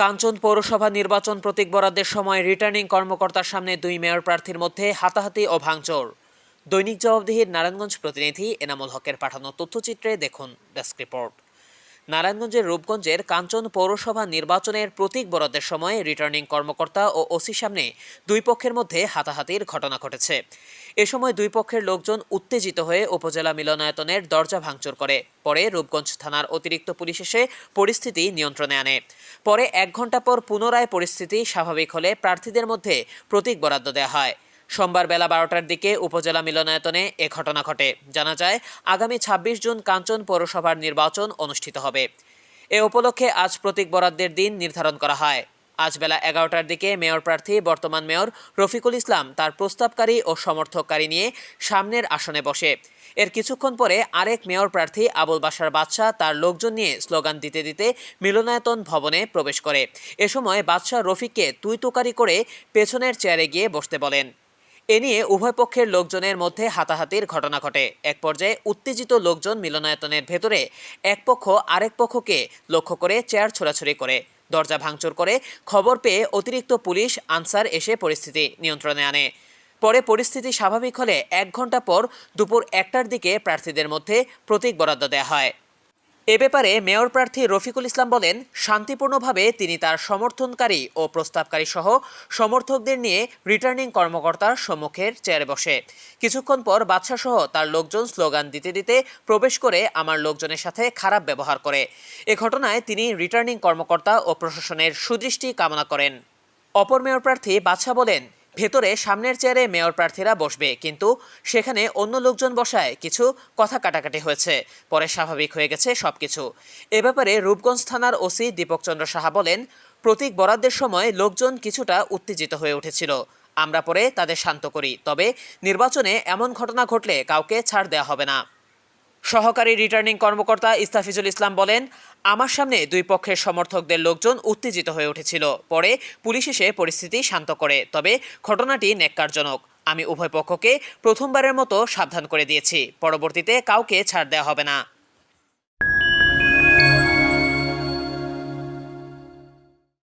কাঞ্চন পৌরসভা নির্বাচন প্রতীক বরাদ্দের সময় রিটার্নিং কর্মকর্তার সামনে দুই মেয়র প্রার্থীর মধ্যে হাতাহাতি ও ভাঙচুর। দৈনিক জবাবদিহির নারায়ণগঞ্জ প্রতিনিধি এনামুল হকের পাঠানো তথ্যচিত্রে দেখুন ডেস্ক রিপোর্ট। নারায়ণগঞ্জের রূপগঞ্জের কাঞ্চন পৌরসভা নির্বাচনের প্রতীক বরাদ্দের সময় রিটার্নিং কর্মকর্তা ও ওসি সামনে দুই পক্ষের মধ্যে হাতাহাতির ঘটনা ঘটেছে। এ সময় দুই পক্ষের লোকজন উত্তেজিত হয়ে উপজেলা মিলনায়তনের দরজা ভাঙচুর করে। পরে রূপগঞ্জ থানার অতিরিক্ত পুলিশ এসে পরিস্থিতি নিয়ন্ত্রণে আনে। পরে এক ঘণ্টা পর পুনরায় পরিস্থিতি স্বাভাবিক হলে প্রার্থীদের মধ্যে প্রতীক বরাদ্দ দেওয়া হয়। সোমবার বেলা বারোটার দিকে উপজেলা মিলনায়তনে এ ঘটনা ঘটে। জানা যায়, আগামী ছাব্বিশ জুন কাঞ্চন পৌরসভার নির্বাচন অনুষ্ঠিত হবে। এ উপলক্ষে আজ প্রতীক বরাদ্দের দিন নির্ধারণ করা হয়। আজ বেলা এগারোটার দিকে মেয়র প্রার্থী, বর্তমান মেয়র রফিকুল ইসলাম তার প্রস্তাবকারী ও সমর্থককারী নিয়ে সামনের আসনে বসে। এর কিছুক্ষণ পরে আরেক মেয়র প্রার্থী আবুল বাসার বাদশাহ তার লোকজন নিয়ে স্লোগান দিতে দিতে মিলনায়তন ভবনে প্রবেশ করে। এ সময় বাদশাহ রফিককে তুই করে পেছনের চেয়ারে গিয়ে বসতে বলেন। এ নিয়ে উভয় পক্ষের লোকজনের মধ্যে হাতাহাতির ঘটনা ঘটে। এক পর্যায়ে উত্তেজিত লোকজন মিলনায়তনের ভেতরে এক পক্ষ আরেক পক্ষকে লক্ষ্য করে চেয়ার ছোড়াছুড়ি করে। দরজা ভাঙচুর করে খবর পেয়ে অতিরিক্ত পুলিশ আনসার এসে পরিস্থিতি নিয়ন্ত্রণে আনে। পরে পরিস্থিতি স্বাভাবিক হলে এক ঘণ্টা পর দুপুর একটার দিকে প্রার্থীদের মধ্যে প্রতীক বরাদ্দ দেওয়া হয়। এ ব্যাপারে মেয়র প্রার্থী রফিকুল ইসলাম বলেন, শান্তিপূর্ণভাবে তিনি তার সমর্থনকারী ও প্রস্তাবকারী সহ সমর্থকদের নিয়ে রিটার্নিং কর্মকর্তার সম্মুখের চেয়ারে বসে। কিছুক্ষণ পর বাদশাহ সহ তার লোকজন স্লোগান দিতে দিতে প্রবেশ করে আমার লোকজনের সাথে খারাপ ব্যবহার করে। এ ঘটনায় তিনি রিটার্নিং কর্মকর্তা ও প্রশাসনের সুদৃষ্টি কামনা করেন। অপর মেয়র প্রার্থী বাদশাহ বলেন ভেতরে সামনের চেয়ারে মেয়র প্রার্থীরা বসবে, কিন্তু সেখানে অন্য লোকজন বসায় কিছু কথা কাটাকাটি হয়েছে। পরে স্বাভাবিক হয়ে গেছে সবকিছু। এ ব্যাপারে রূপগঞ্জ থানার ওসি দীপক চন্দ্র সাহা বলেন, প্রতীক বরাদ্দের সময় লোকজন কিছুটা উত্তেজিত হয়ে উঠেছিল। আমরা পরে তাদের শান্ত করি, তবে নির্বাচনে এমন ঘটনা ঘটলে কাউকে ছাড় দেওয়া হবে না। সহকারী রিটার্নিং কর্মকর্তা ইস্তাফিজুল ইসলাম বলেন, আমার সামনে দুই পক্ষের সমর্থকদের লোকজন উত্তেজিত হয়ে উঠেছিল। পরে পুলিশ এসে পরিস্থিতি শান্ত করে। তবে ঘটনাটি নেককারজনক আমি উভয় পক্ষকে প্রথমবারের মতো সাবধান করে দিয়েছি। পরবর্তীতে কাউকে ছাড় দেওয়া হবে না।